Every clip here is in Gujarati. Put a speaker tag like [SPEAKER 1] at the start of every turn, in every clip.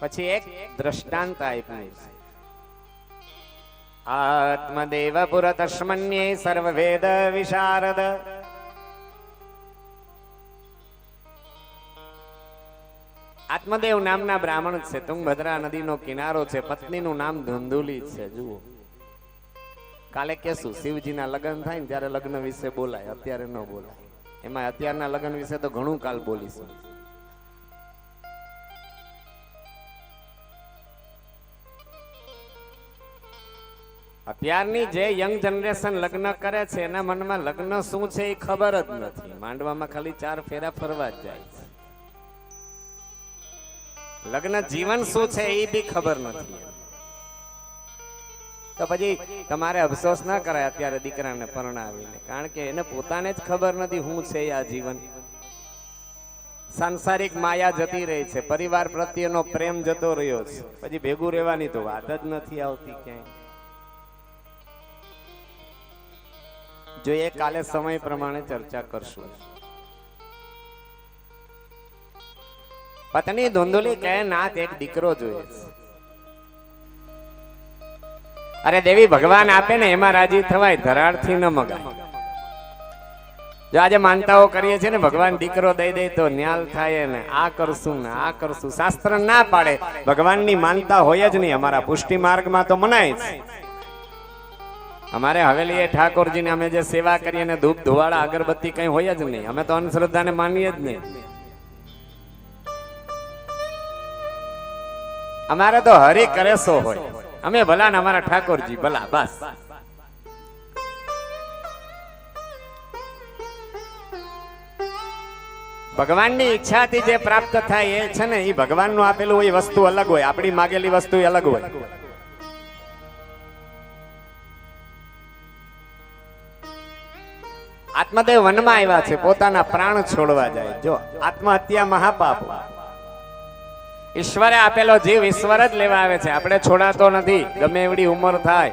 [SPEAKER 1] પછી એક દ્રષ્ટાંત આપ્યું. છે આત્મદેવ પુરતશ્મન્યે સર્વવેદ વિશારદ. આત્મદેવ નામના બ્રાહ્મણ છે. તુંગભદ્રા નદીનો કિનારો છે. પત્નીનું નામ ધુંધુલી છે. જુઓ. કાલે કેશું શિવજીના લગ્ન થાય ને ત્યારે લગ્ન વિશે બોલાય. અત્યારે ન બોલાય. એમાં અત્યારના લગ્ન વિશે તો ઘણું કાલ બોલીશું. અત્યારની જે યંગ જનરેશન લગ્ન કરે છે, એના મનમાં લગ્ન શું છે એ ખબર જ નથી. માંડવામાં ખાલી ચાર ફેરા ફરવા જ જાય છે. લગ્ન જીવન શું છે એ બી ખબર નથી તો પછી તમારે અફસોસ ના કરાય અત્યારે દીકરાને પરણાવીને, કારણ કે એને પોતાને જ ખબર નથી શું છે આ જીવન. સાંસારિક માયા જતી રહી છે, પરિવાર પ્રત્યેનો પ્રેમ જતો રહ્યો છે. પછી ભેગું રહેવાની તો વાત જ નથી આવતી ક્યાંય. જોઈએ કાલે સમય પ્રમાણે ચર્ચા કરશું. પત્ની ધુંધુલી કહે, નાથ, એક દીકરો જોઈએ અરે દેવી, ભગવાન આપે ને એમાં રાજી થવાય, ધરાડથી ન મગાય. જો આજે માનતાઓ કરીએ છીએ ને, ભગવાન દીકરો દઈ દે તો ન્યાલ થાય ને, આ કરશું ને, આ કરશું. શાસ્ત્ર ના પાડે. ભગવાનની માનતા હોય જ નહીં. અમારા પુષ્ટિ માર્ગમાં તો મનાય જ. અમારે હવેલી એ ઠાકોરજીને અમે જે સેવા કરીએ ને ધૂપ ધુવાડા અગરબત્તી કઈ હોય જ નહીં. અમે તો અંધશ્રદ્ધાને માનીએ જ નહીં. અમારે તો હરી કરે સો હોય. અમે ભલા ને અમારા ઠાકોરજી, ભલા, બસ. ભગવાનની ઈચ્છાથી જે પ્રાપ્ત થાય એ છે ને એ ભગવાનનું આપેલું હોય એ વસ્તુ અલગ હોય. આપણી માગેલી વસ્તુ અલગ હોય. આત્મદેવ વનમાં આવ્યા છે, પોતાના પ્રાણ છોડવા જાય. જો, આત્મહત્યા મહાપાપ. ઈશ્વરે આપેલો જીવ ઈશ્વર જ લેવા આવે છે. આપણે છોડાતો નથી. ગમે એવડી ઉંમર થાય.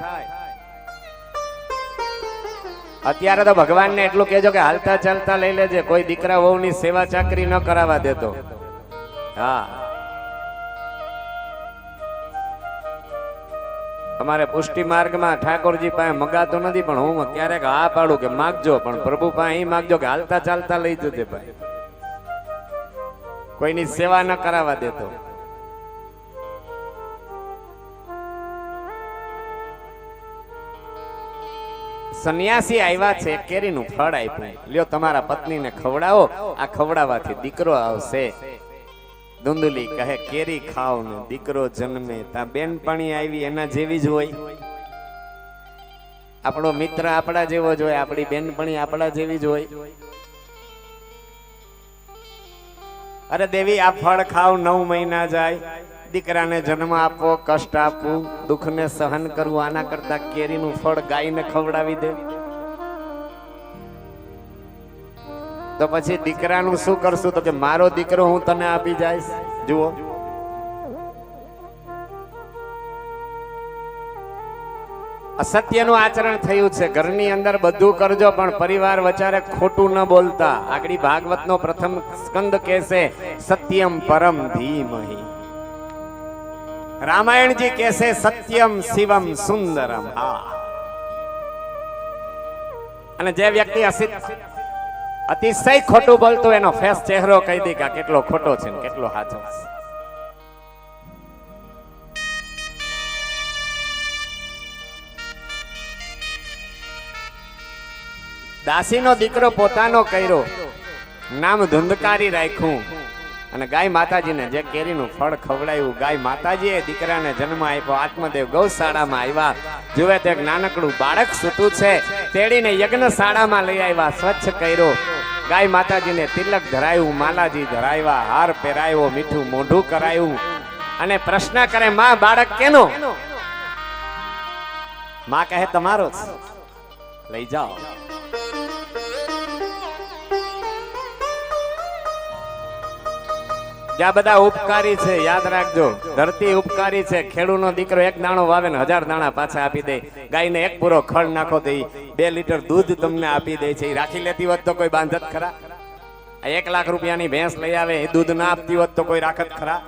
[SPEAKER 1] અત્યારે તો ભગવાનને એટલું કહેજો કે હાલતા ચાલતા લઈ લેજે. કોઈ દીકરા વહુની સેવા ચાકરી ન કરાવવા દેતો. હા. તમારે પુષ્ટિ માર્ગમાં ઠાકોરજી પાસે મગાતો નથી, પણ હું ક્યારેક હા પાડું કે માગજો, પણ પ્રભુ પાસે અહીં માગજો કે હાલતા ચાલતા લઈ જજે ભાઈ. કોઈની સેવા ન કરાવવા દેતો. સન્યાસી આવ્યા છે, કેરીનું ફળ આપ્યું. લ્યો, તમારા પત્નીને ખવડાવો, આ ખવડાવવાથી દીકરો આવશે. ધુંધલી કહે, કેરી ખાવ ને દીકરો જન્મે. તા બેનપણી આવી એના જેવી જ હોય. આપણો મિત્ર આપણા જેવો જ હોય, આપણી બેનપણી આપણા જેવી જ હોય. અરે દેવી, આ ફળ ખાવ, નવ મહિના જાય. દીકરાને જન્મ આપવો કષ્ટ આપવું દુઃખને સહન કરવું આના કરતા કેરીનું ફળ ગાયને ખવડાવી દે. તો પછી દીકરાનું શું કરશું? તો કે મારો દીકરો હું તને આપી જઈશ. જુઓ. અસત્યનું આચરણ થયું છે. ઘરની અંદર બધું કરજો, પણ પરિવાર વચારે ખોટું ન બોલતા. આગળ ભાગવતનો પ્રથમ સ્કંદ કહેશે, સત્યમ પરમ ધીમહી. રામાયણજી કહેશે, સત્યમ શિવમ સુંદરમ. હા. અને જે વ્યક્તિ અસિત અતિશય ખોટું બોલતો એનો ફેસ ચહેરો કહી દે કે કેટલો ખોટો છે ને કેટલો સાચો છે. દાસીનો દીકરો પોતાનો કર્યો. નામ ધુંધકારી રાખ્યું. અને ગાય માતાજીને જે કેરીનું ફળ ખવડાવ્યું, ગાય માતાજીએ દીકરાને જન્મ આપ્યો, આત્મદેવ ગૌશાળામાં આવ્યા. જુએ તો નાનકડું બાળક સૂતું છે, તેડીને યજ્ઞશાળામાં લઈ આવ્યા, સ્વચ્છ કર્યો. ગાય માતાજીને તિલક ધરાયું, માલાજી ધરાવ્યા, હાર પહેરાયો, મીઠું મોઢું કરાયું. અને પ્રશ્ન કરે, માં, બાળક કેનો? માં કહે તમારો લઈ જાઓ. જ્યાં બધા ઉપકારી છે, યાદ રાખજો. ધરતી ઉપકારી છે. ખેડૂનો દીકરો એક દાણો વાવે ને હજાર દાણા પાછા આપી દે. ગાયને એક પૂરો ખડ નાખો ઈ બે લીટર દૂધ તમને આપી દે છે. એ રાખી લેતી હોત તો કોઈ બાંધત ખરા? એક લાખ રૂપિયાની ભેંસ લઈ આવે, એ દૂધ ના આપતી હોત તો કોઈ રાખત ખરા?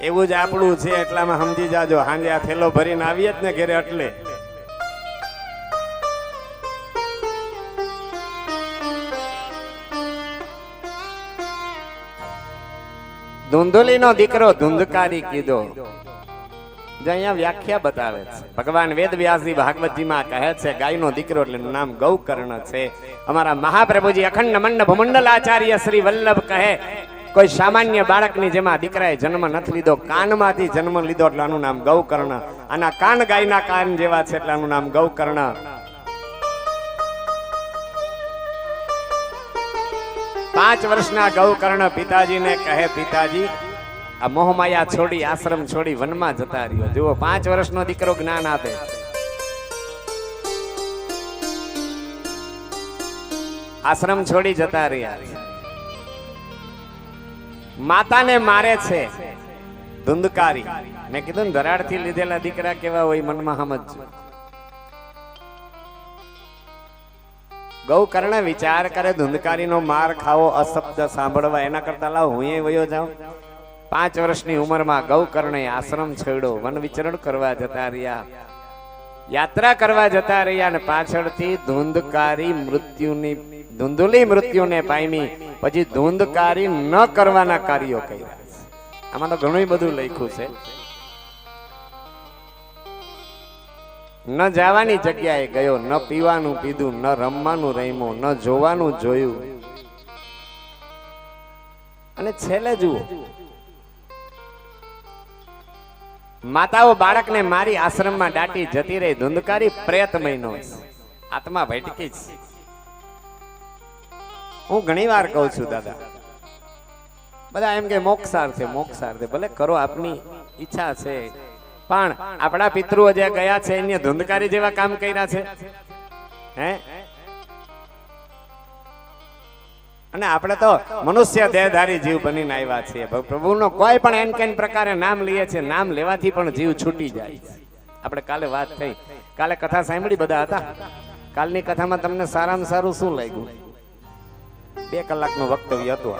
[SPEAKER 1] એવું જ આપણું છે, એટલામાં સમજી જાજો. હાંજે આ થેલો ભરીને આવીએ જ ને ઘરે એટલે. ધુંધુલીનો દીકરો ધુંધકારી કીધો. જે અહીંયા વ્યાખ્યા બતાવે છે. ભગવાન વેદ વ્યાસજી ભાગવતજીમાં કહે છે, ગાયનો દીકરો એટલે નામ ગૌકર્ણ છે. અમારા મહાપ્રભુજી અખંડ મંડ ભમંડલાચાર્ય શ્રી વલ્લભ કહે, કોઈ સામાન્ય બાળકની જેમાં દીકરાએ જન્મ નથી લીધો, કાનમાંથી જન્મ લીધો એટલે આનું નામ ગૌકર્ણ. આના કાન ગાયના કાન જેવા છે એટલે આનું નામ ગૌકર્ણ. પાંચ વર્ષના ગૌકર્ણ પિતાજીને કહે, પિતાજી આ મોહમાયા છોડી, આશ્રમ છોડી વનમાં જતા રહ્યો. જુઓ, પાંચ વર્ષનો દીકરો જ્ઞાન આપે આશ્રમ છોડી જતા રહ્યા માતાને મારે છે ધુંધકારી. મેં કીધું ને ધરાડથી લીધેલા દીકરા કેવા હોય મનમાં સમજ ગૌ કર્ણ વિચાર કરે, ધુંધકારીનો માર ખાવો અશબ્દ સાંભળવા. એના કરતા લાવ, હું વયો જાઉં. પાંચ વર્ષની ઉંમરમાં ગૌકર્ણે આશ્રમ છોડ્યો વન વિચરણ કરવા જતા રહ્યા. યાત્રા કરવા જતા રહ્યા અને પાછળથી ધૂંધકારી મૃત્યુની, ધૂંધુલી મૃત્યુને પામી, પછી ધૂંધકારી ન કરવાના કાર્યો કર્યા. આમાં તો ઘણું બધું લખ્યું છે. ન જવાની જગ્યાએ ગયો, ન પીવાનું પીધું, ન રમવાનું રમ્યું, ન જોવાનું જોયું. અને છેલ્લે જુઓ માતાઓ બાળકને મારી આશ્રમમાં દાટી જતી રહી, ધુંધકારી પ્રેત મહિનો આત્મા ભટકી જ. હું ઘણી વાર કહું છું, દાદા, બધા એમ કે મોક્ષાર છે મોક્ષાર છે. ભલે કરો આપની ઈચ્છા છે, પણ આપણા પિતૃઓ જે ગયા છે એને ધુંધકારી જેવા કામ કર્યા છે. હે? અને આપણે તો મનુષ્ય દેહધારી જીવ બનીને આવ્યા છીએ. પ્રભુનો કોઈ પણ એન કેન પ્રકારે નામ લઈએ છીએ, નામ લેવાથી પણ જીવ છૂટી જાય આપણે કાલે વાત થઈ. કાલે કથા સાંભળી બધા હતા? કાલની કથામાં તમને સારામાં સારું શું લાગ્યું? બે કલાકનું વક્તવ્ય હતું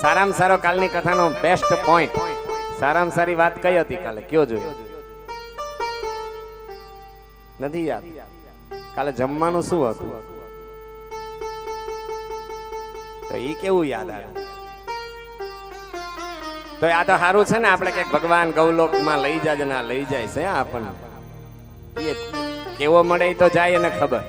[SPEAKER 1] સારામાં સારો કાલની કથાનો બેસ્ટ પોઈન્ટ સારામાં સારી વાત કઈ હતી કાલે? કયો જોયો? નથી યાદ. કાલે જમવાનું શું હતું? તો એ કેવું યાદ આવે? તો આ તો સારું છે ને, આપણે કે ભગવાન ગૌલોકમાં લઈ જાય ના લઈ જાય છે આપણને કેવો મળે તો જાય એને ખબર.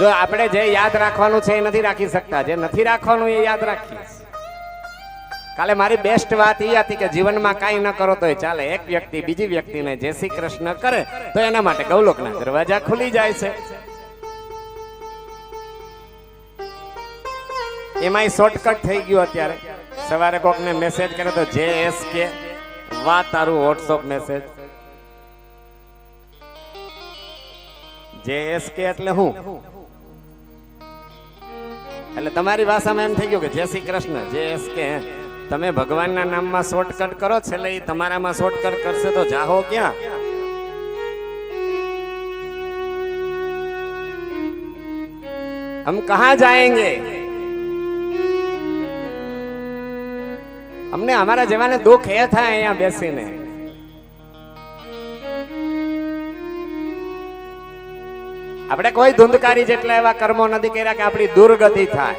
[SPEAKER 1] જો આપણે જે યાદ રાખવાનું છે એ નથી રાખી શકતા. જે નથી રાખવાનું એ યાદ રાખીએ. કાલે મારી બેસ્ટ વાત એ હતી કે જીવનમાં કાંઈ ન કરો તો ચાલે. એક વ્યક્તિ બીજી વ્યક્તિને જય શ્રી કૃષ્ણ કરે, તો એના માટે ગૌલોકના દરવાજા ખુલી જાય છે. એમાંય શોર્ટકટ થઈ ગયું અત્યારે સવારે કોકને મેસેજ કરે તો જે એસ કે વા તારું વોટ્સઅપ મેસેજ જે એસ કે એટલે હું એટલે તમારી ભાષામાં એમ થઈ ગયું કે જય શ્રી કૃષ્ણ જે એસ કે તમે ભગવાનના નામમાં શોર્ટકટ કરો છેલ્લે ઈ તમારામાં શોર્ટકટ કરશે તો જાહો ક્યાં हम कहाँ जाएंगे અમને અમારા જેવાને દુઃખ એ થાય અહીંયા બેસીને. આપણે કોઈ ધુંધકારી જેટલા એવા કર્મો નથી કર્યા કે આપણી દુર્ગતિ થાય.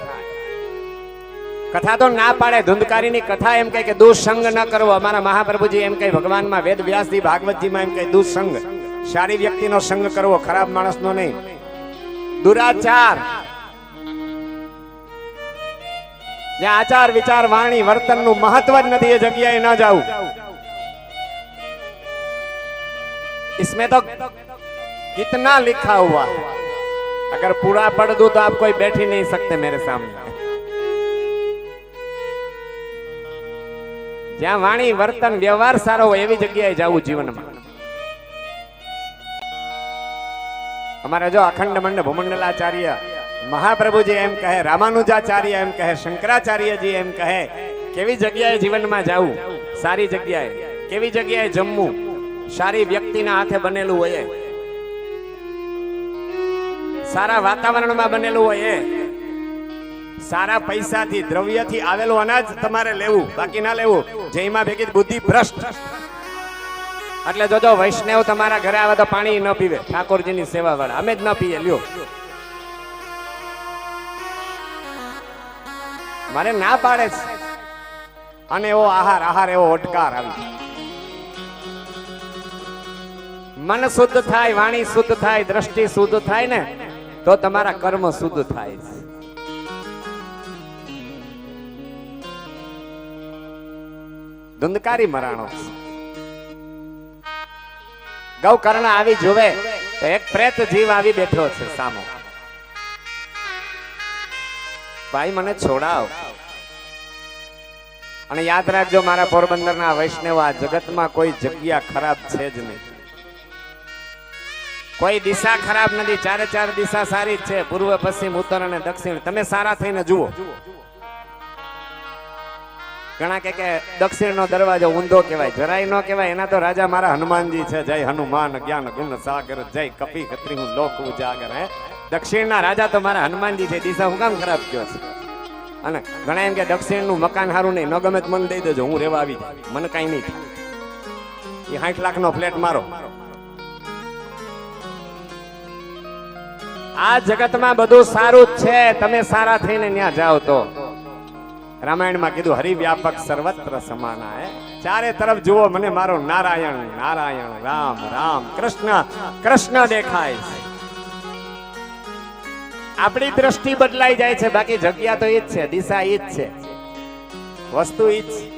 [SPEAKER 1] કથા તો ના પાડે, ધુંધકારીની કથા એમ કહે કે દુસંગ ન કરવો. અમારા મહાપ્રભુજી એમ કહે, ભગવાનમાં વેદ વ્યાસજી, ભાગવતજીમાં એમ કહે, દુઃસંગ. સારી વ્યક્તિનો સંગ કરવો, ખરાબ માણસનો નહીં. દુરાચાર. જ્યાં આચાર વિચાર વાણી વર્તનનું મહત્વ જ નથી એ જગ્યાએ ન જાવું इसमें तो कितना लिखा हुआ है अगर पूरा पढ़ दूं तो आप कोई बैठ ही नहीं सकते मेरे सामने જ્યાં વાણી વર્તન વ્યવહાર સારો હોય એવી જગ્યાએ જવું જીવનમાં અમારે જો અખંડ મંડ ભૂમંડલાચાર્ય મહાપ્રભુજી એમ કહે, રામાનુજાચાર્ય એમ કહે, શંકરાચાર્યજી એમ કહે, કેવી જગ્યાએ જીવનમાં જવું? સારી જગ્યાએ. કેવી જગ્યાએ જમવું? સારી વ્યક્તિના હાથે બનેલું હોય. સારા વાતાવરણમાં બનેલું હોય એ. સારા પૈસાથી, દ્રવ્યથી આવેલું અનાજ તમારે લેવું, બાકી ના લેવું. જેમાં ભેગી બુદ્ધિ ભ્રષ્ટ. એટલે જોજો, વૈષ્ણવ તમારા ઘરે આવે તો પાણી ન પીવે. ઠાકોરજીની સેવા વાળા અમે જ ન પીએ, લ્યો. મારે ના પાડે છે. અને એવો આહાર આહાર, એવો ઓટકાર આવી. મન શુદ્ધ થાય, વાણી શુદ્ધ થાય, દ્રષ્ટિ શુદ્ધ થાય ને, તો તમારા કર્મ શુદ્ધ થાય છે. ધુંધકારી મરાણો ગૌકર્ણ આવી જોવે તો એક પ્રેત જીવ આવી બેઠો છે સામો. ભાઈ, મને છોડાવ. અને યાદ રાખજો, મારા પોરબંદરના વૈષ્ણવ આ જગતમાં કોઈ જગ્યા ખરાબ છે જ નહીં. કોઈ દિશા ખરાબ નથી, ચારે ચાર દિશા સારી જ છે, પૂર્વ, પશ્ચિમ, ઉત્તર અને દક્ષિણ. તમે સારા થઈને જુઓ. ઘણા કે દક્ષિણનો દરવાજો ઊંધો કહેવાય, જરાય ન કહેવાય, એના તો રાજા મારા હનુમાનજી છે. જય હનુમાન જ્ઞાન ગુણ સાગર, જય કપી ખત્રી હું લોક ઉજાગર, હે. દક્ષિણના રાજા તો મારા હનુમાનજી છે, દિશા હું કામ ખરાબ કયો છે? અને ઘણા એમ કે દક્ષિણનું મકાન સારું નહીં. ન ગમે મને દઈ દેજો, હું રેવા આવી મને કાંઈ નહીં એ સાઠ લાખનો ફ્લેટ મારો. આ જગતમાં બધું સારું જ છે. તમે સારા થઈને ત્યાં જાઓ તો. રામાયણમાં કીધું, હરિવ્યાપક સર્વત્ર સમાના હે. ચારે તરફ જુઓ, મને મારો નારાયણ નારાયણ, રામ રામ, કૃષ્ણ કૃષ્ણ દેખાય આપણી દ્રષ્ટિ બદલાઈ જાય છે, બાકી જગ્યા તો એ જ છે, દિશા એ જ છે. વસ્તુ એ જ.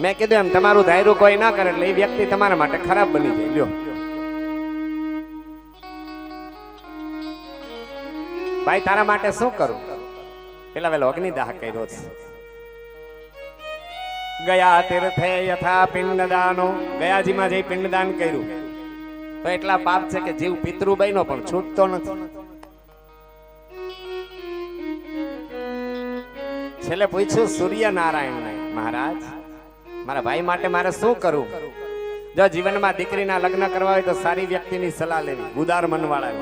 [SPEAKER 1] મેં કીધું એમ, તમારું ધાયરું કોઈ ના કરે એટલે એ વ્યક્તિ તમારા માટે ખરાબ બની જાય. લ્યો. ભાઈ, તારા માટે શું કરું? પેલા વેલો અગ્નિદાહ કર્યો છે. ગયા તીર્થે યથા પિંડદાનો. ગયાજીમાં જઈ પિંડદાન કર્યું. તો એટલા પાપ છે કે જીવ પિતૃ નો પણ છૂટતો નથી. છેલ્લે પૂછ્યું સૂર્યનારાયણ મહારાજ, મારા ભાઈ માટે મારે શું કરવું? જો જીવનમાં દીકરીના લગ્ન કરવા હોય તો સારી વ્યક્તિની સલાહ લેવી, ઉદાર મનવાળા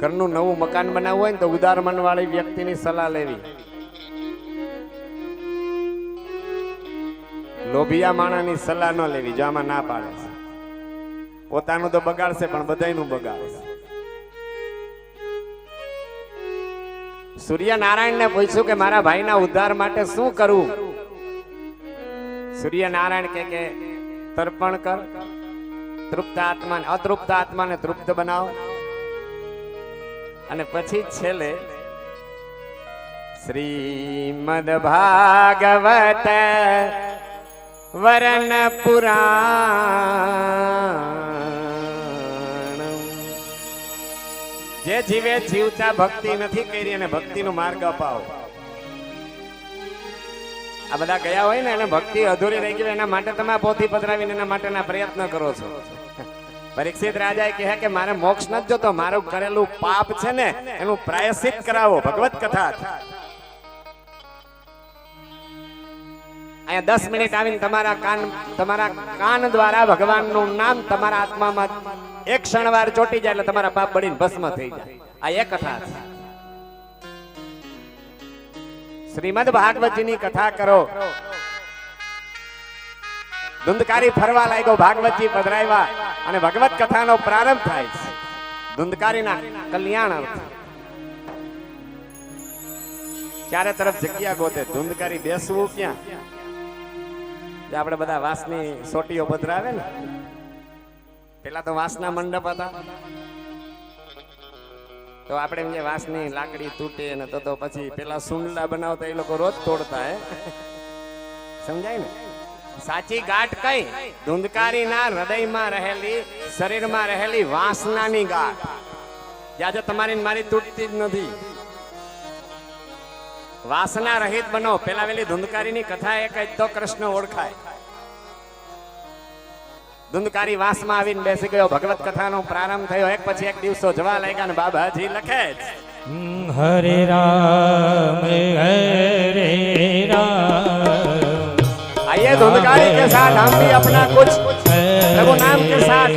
[SPEAKER 1] ઘરનું નવું મકાન બનાવવું હોય ને તો ઉદાર મનવાળી વ્યક્તિની સલાહ લેવી. લોભિયા માણાની સલાહ ન લેવી, જો આમાં ના પાડે. છે પોતાનું તો બગાડશે, પણ બધાનું બગાડશે. સૂર્યનારાયણને પૂછ્યું કે મારા ભાઈના ઉદ્ધાર માટે શું કરવું સૂર્યનારાયણ કે કે, તર્પણ કર, તૃપ્ત આત્માને, અતૃપ્ત આત્માને તૃપ્ત બનાવ. અને પછી છેલ્લે, શ્રીમદ ભાગવત વરણ પુરાણ જે જીવે જીવતા ભક્તિ નથી કરી અને ભક્તિનો માર્ગ અપાવો. આ બધા ગયા હોય ને એને ભક્તિ અધૂરી રહી ગઈ એના માટે તમે પોથી પધરાવીને એના માટેના પ્રયત્ન કરો છો. પરીક્ષિત રાજાએ કહે કે મારે મોક્ષ નથી જોતો, મારું કરેલું પાપ છે ને, એનું પ્રાયશ્ચિત કરાવો, ભગવત કથા. અહીંયા દસ મિનિટ આવીને તમારા કાન તમારા કાન દ્વારા ભગવાનનું નામ તમારા આત્મામાં એક ક્ષણવાર ચોટી જાય એટલે તમારા પાપ બળીને ભસ્મ થઈ જાય. આ એક કથા છે. શ્રીમદ ભાગવતજીની કથા કરો. ધુંધકારી ફરવા લાગ્યો, ભાગવતજી પધરાવ્યા અને ભગવત કથાનો પ્રારંભ થાય છે. ધુંધકારીના કલ્યાણ અર્થ. ચારે તરફ જગ્યા ગોતે ધુંધકારી બેસવું ક્યાં? આપણે બધા વાસની સોટીઓ પધરાવે ને પેલા તો વાંસના મંડપ હતા. તો આપણે એમ વાંસની લાકડી તૂટે ને તો તો પછી પેલા સુંડલા બનાવતા એ લોકો રોજ તોડતા હે. સમજાય ને? સાચી ગાંઠ કઈ? ધુંધકારીના હૃદયમાં રહેલી, શરીરમાં રહેલી વાસનાની ગાંઠ. જ્યાં તમારી મારી તૂટતી જ નથી. વાસના રહિત બનો. પેલા વેલી ધુંધકારીની કથા એક જ તો કૃષ્ણ ઓળખાય. ધુંધકારી વાસમાં આવીને બેસી ગયો. ભગવત કથાનો પ્રારંભ થયો. એક પછી એક દિવસો જવા લાગ્યા ને બાબાજી લખે
[SPEAKER 2] હરે રામ હરે રામ. આયે ધુંધકારી કે સાથ હમ ભી અપના કુછ. પ્રભુ કે સાથ.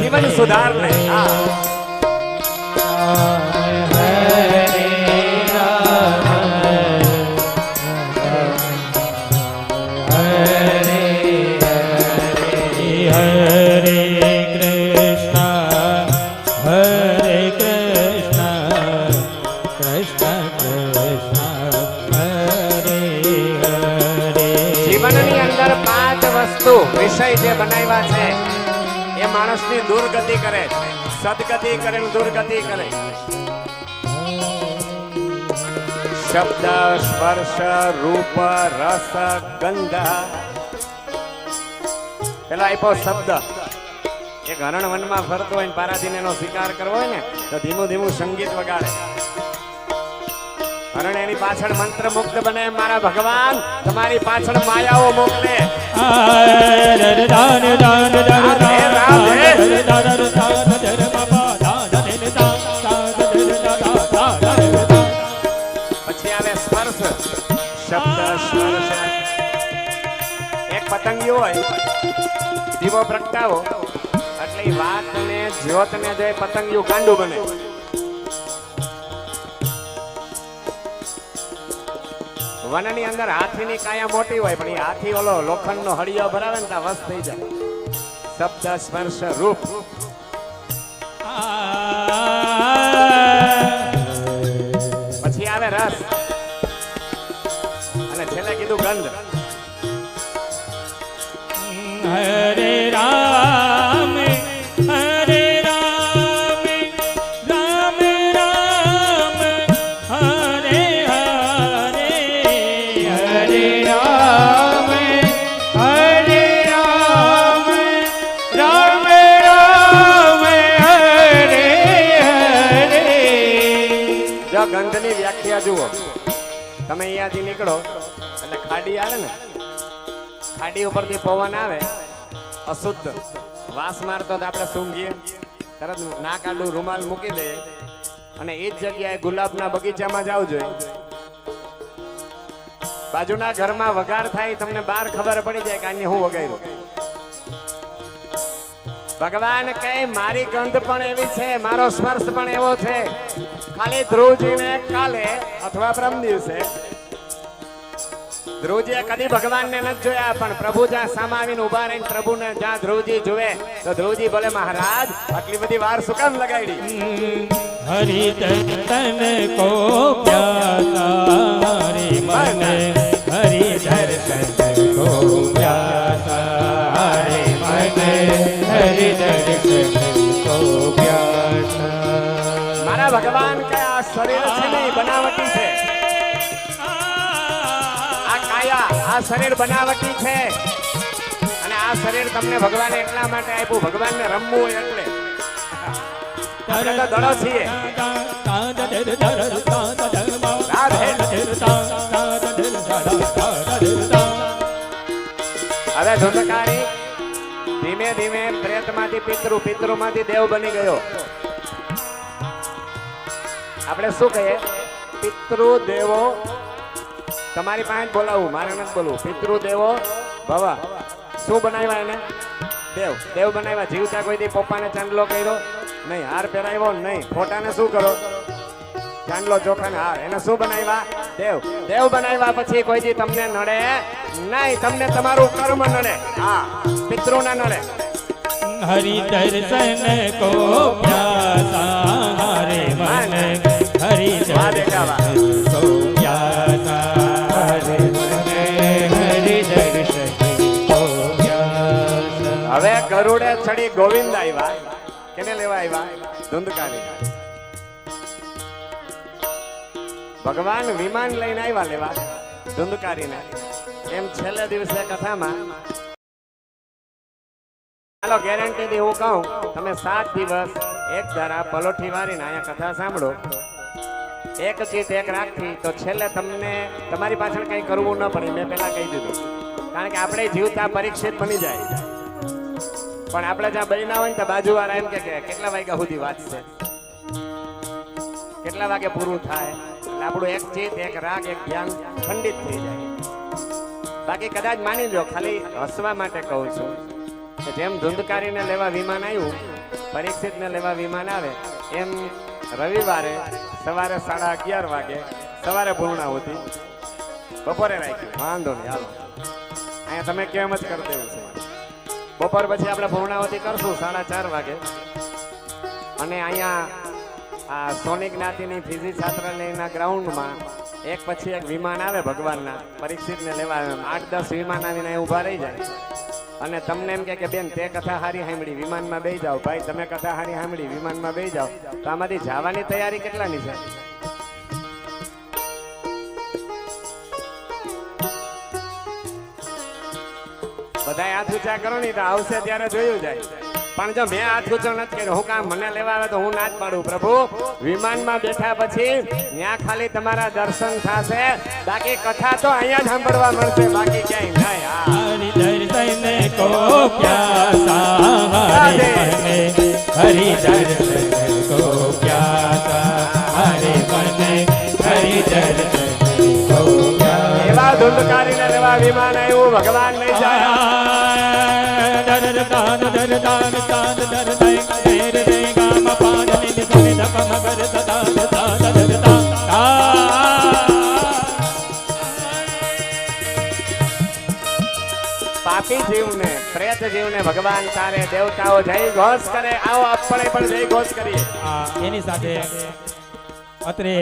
[SPEAKER 2] જીવન
[SPEAKER 1] સુધાર લે હા. વસ્તુ, વિષય જે બનાવ્યા છે, એ માણસની દુર્ગતિ કરે સદગતિ કરે દુર્ગતિ કરે શબ્દ, સ્પર્શ, રૂપ, રસ, ગંધ. પેલા આપ્યો શબ્દ. એક હરણ વનમાં ફરતો હોય પારાધીન એનો શિકાર કરવો હોય ને, તો ધીમું ધીમું સંગીત વગાડે. હરણ એની પાછળ મંત્ર મુક્ત બને, મારા ભગવાન, તમારી પાછળ માયાઓ મોકલે. પતંગિયો હોય દીવો પ્રગટાવો. એટલે વાત ને જ્યોત ને જો પતંગિયું કાંડું બને. વનની અંદર હાથીની કાયા મોટી હોય, પણ એ હાથી ઓલો લોખંડનો હળિયો ભરાવે ને ત્યાં વસ થઈ જાય. શબ્દ સ્પર્શ રૂપ. પછી આવે રસ. ગંધની વ્યાખ્યા જુઓ. તમે અહીંયાથી નીકળો એટલે ખાડી આવે ને, ખાડી ઉપરથી પવન આવે, અશુદ્ધ. વાસ મારતો તો આપણે સૂંઘીએ, તરત ના કાઢું રૂમાલ મૂકી દઈએ, અને એ જ જગ્યાએ ગુલાબના બગીચામાં જાવ જોઈએ. બાજુના ઘરમાં વઘાર થાય, તમને બહાર ખબર પડી જાય કે આને હું વગાડ્યું. ભગવાન કહે, મારી ગંધ પણ એવી છે, મારો સ્પર્શ પણ એવો છે. ખાલી ધ્રુવજીને કાલે અથવા પરમ દિવસે ધ્રુવજીએ કદી ભગવાનને નથી જોયા, પણ પ્રભુ જ્યાં સામે આવીને ઊભા રહીને પ્રભુને જ્યાં ધ્રુવજી જોવે તો ધ્રુવજી બોલે, મહારાજ, આટલી બધી વાર શું કામ લગાડી?
[SPEAKER 2] હરિ દર્શન કો મન, હરિ દર્શન કો મન, હરિ દર્શન કો પ્યાસા
[SPEAKER 1] ભગવાન કે આ શરીર છે ને બનાવટી છે. આ કાયા, આ શરીર બનાવટી છે. અને આ શરીર તમને ભગવાને એટલા માટે આપ્યું, ભગવાનને રમવું હોય એટલે. આપણે તો દડો છીએ. હવે ધુંધકારી ધીમે ધીમે પ્રેતમાંથી પિતૃ, પિતૃમાંથી દેવ બની ગયો. આપણે શું કહીએ? પિતૃ દેવો તમારી પાસે બોલાવું, મારે નથી બોલવું. પિતૃ દેવો ભવ. શું બનાવ્યા એને? દેવ. દેવ બનાવ્યા. જીવતા કોઈ દી પપ્પાને ચાંદલો કર્યો? નહીં. હાર પહેરાવ્યો નહીં. ખોટાને શું કરો? ચાંદલો ચોખાને હાર. એને શું બનાવ્યા? દેવ. દેવ બનાવ્યા પછી કોઈ દી તમને નડે નહીં. તમને તમારું કર્મ નડે. હા. પિતૃને નડે.
[SPEAKER 2] હરિ દર્શન કો પ્યાસા હરે મન
[SPEAKER 1] હવે ગરુડે છડી ગોવિંદ આવ્યા. કેને લેવા આવ્યા? ધુંધકારી. ભગવાન વિમાન લઈને આવ્યા લેવા. ધુંધકારીને. એમ છેલ્લે દિવસે કથામાં ચાલો ગેરંટી થી હું કહું, તમે સાત દિવસ એક ધારા પલોઠી વારીને અહીંયા કથા સાંભળો. એક ચીત એક રાખી તો છેલ્લે તમને તમારી પાછળ કંઈ કરવું ન પડે, મેં પહેલાં કહી દીધું. કારણ કે આપણે જીવતા પરીક્ષિત બની જાય. પણ આપણે જ્યાં બન્યા હોય ને તો બાજુવાળા એમ કે કેટલા વાગ્યા સુધી વાત છે? કેટલા વાગે પૂરું થાય? એટલે આપણું એક ચિત્ત એક રાગ, એક ધ્યાન ખંડિત થઈ જાય. બાકી કદાચ માની લો ખાલી હસવા માટે કહું છું કે જેમ ધૂંધકારીને લેવા વિમાન આવ્યું, પરીક્ષિતને લેવા વિમાન આવે, એમ રવિવારે સવારે સાડા અગિયાર વાગે સવારે પૂર્ણાહુતિ બપોરે રાખી વાંધો નહીં, હાલો. અહીંયા તમે કેમ જ કરી દેવું છે. બપોર પછી આપણે પૂર્ણાવતી કરશું સાડા ચાર વાગે. અને અહીંયા આ સોની જ્ઞાતિની ફિઝિક્સ છાત્રાલયના ગ્રાઉન્ડમાં એક પછી એક વિમાન આવે ભગવાનના. પરીક્ષિતને લેવા. આઠ દસ વિમાન આવીને ઊભા રહી જાય. અને તમને એમ કે બેન, તે કથા હારી સાંભળી, વિમાનમાં બે જાઓ. ભાઈ, તમે કથા હારી સાંભળી, વિમાનમાં બે જાઓ. તો આમાંથી જવાની તૈયારી કેટલાની છે? બધા હાથ ઊંચા કરો ને, તો આવશે ત્યારે જોયું જાય. પણ જો મેં હાથ ઊંચો નથી કર્યો, હું કામ મને લેવા આવે તો હું ના જ પાડું. પ્રભુ, વિમાનમાં બેઠા પછી ત્યાં ખાલી તમારા દર્શન થશે. બાકી કથા તો અહીંયા જ સાંભળવા મળશે, બાકી ક્યાંય નહીં.
[SPEAKER 2] દર્શન કો પ્યાસા હરે મને હરિ દર્શન કો પ્યાસા હરે મને હરિ દર્શન કો
[SPEAKER 1] એવા ધુંધકારીને એવા વિમાન આવ્યું ભગવાન ને જાય
[SPEAKER 2] દર દાન દર દાન દાન દર
[SPEAKER 1] પાપી જીવને પ્રેત જીવને ભગવાન તારે, દેવતાઓ જય ઘોષ કરે, આવો આપણે પણ જય ઘોષ કરીએ.
[SPEAKER 2] એની સાથે અત્રે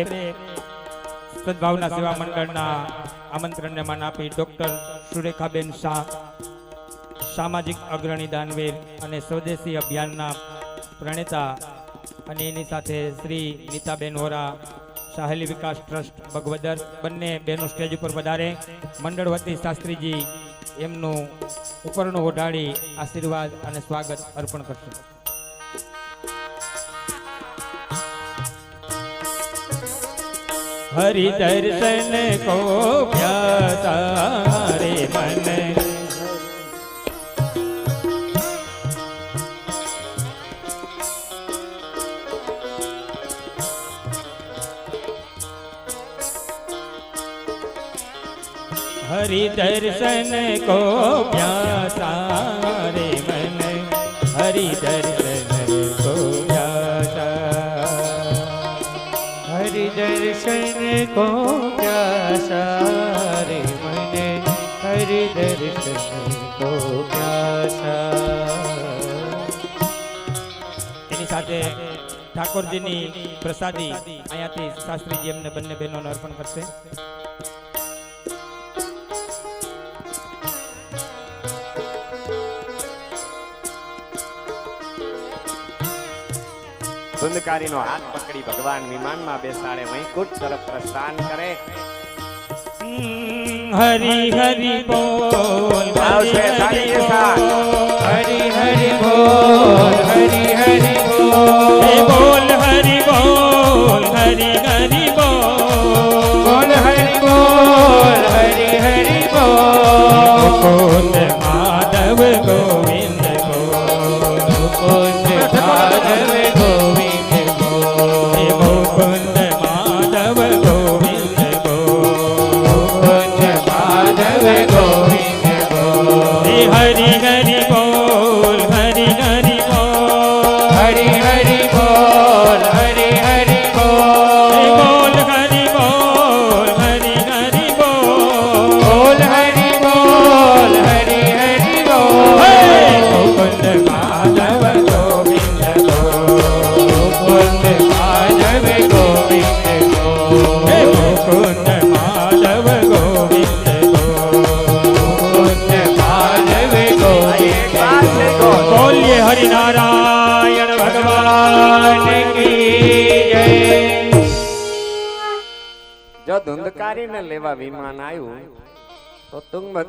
[SPEAKER 2] સદભાવના સેવા મંડળના આમંત્રણને માન આપી ડોક્ટર સુરેખાબેન શાહ, સામાજિક અગ્રણી દાનવીર અને સ્વદેશી અભિયાનના પ્રણેતા અને એની સાથે શ્રી નીતાબેન હોરા સાહેલી વિકાસ ટ્રસ્ટ ભગવદર બંને બેનો સ્ટેજ ઉપર વધારે. મંડળ વતી શાસ્ત્રીજી એમનું ઉપરનું ઓઢાડી આશીર્વાદ અને સ્વાગત અર્પણ કરશું. હરિ દર્શન કો પ્યાસા હરિ દર્શન કો પ્યાસા રે મન. હરિ દર્શન કો
[SPEAKER 3] હરિ દર્શન કો રે મન. હરિ દર્શન કો
[SPEAKER 2] એની સાથે ઠાકોરજીની પ્રસાદી અહીંયાથી શાસ્ત્રીજી એમને બંને બહેનોને અર્પણ કરશે.
[SPEAKER 1] ધુંધકારીનો હાથ પકડી ભગવાન વિમાનમાં બેસાડે વૈકુંઠ તરફ પ્રસ્થાન કરે.
[SPEAKER 2] હરિ હરિ બોલ.
[SPEAKER 3] હરિ હરિ બોલ. હરિ હરિ બોલ
[SPEAKER 2] બોલ. હરિ બોલ હરિ હરિ બોલ.
[SPEAKER 3] બોલ હરિ બોલ હરિ હરિ બોલ.
[SPEAKER 2] માધવ ગોવિંદ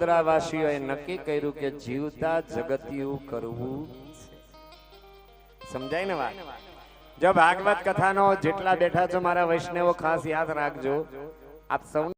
[SPEAKER 1] તુંગભદ્રાવાસીઓએ નક્કી કર્યું કે જીવતા જગતિયું કરવું સમજાય ને વાત? જો ભાગવત કથાનો જેટલા બેઠા છો મારા વૈષ્ણવો, ખાસ યાદ રાખજો. આપ સૌ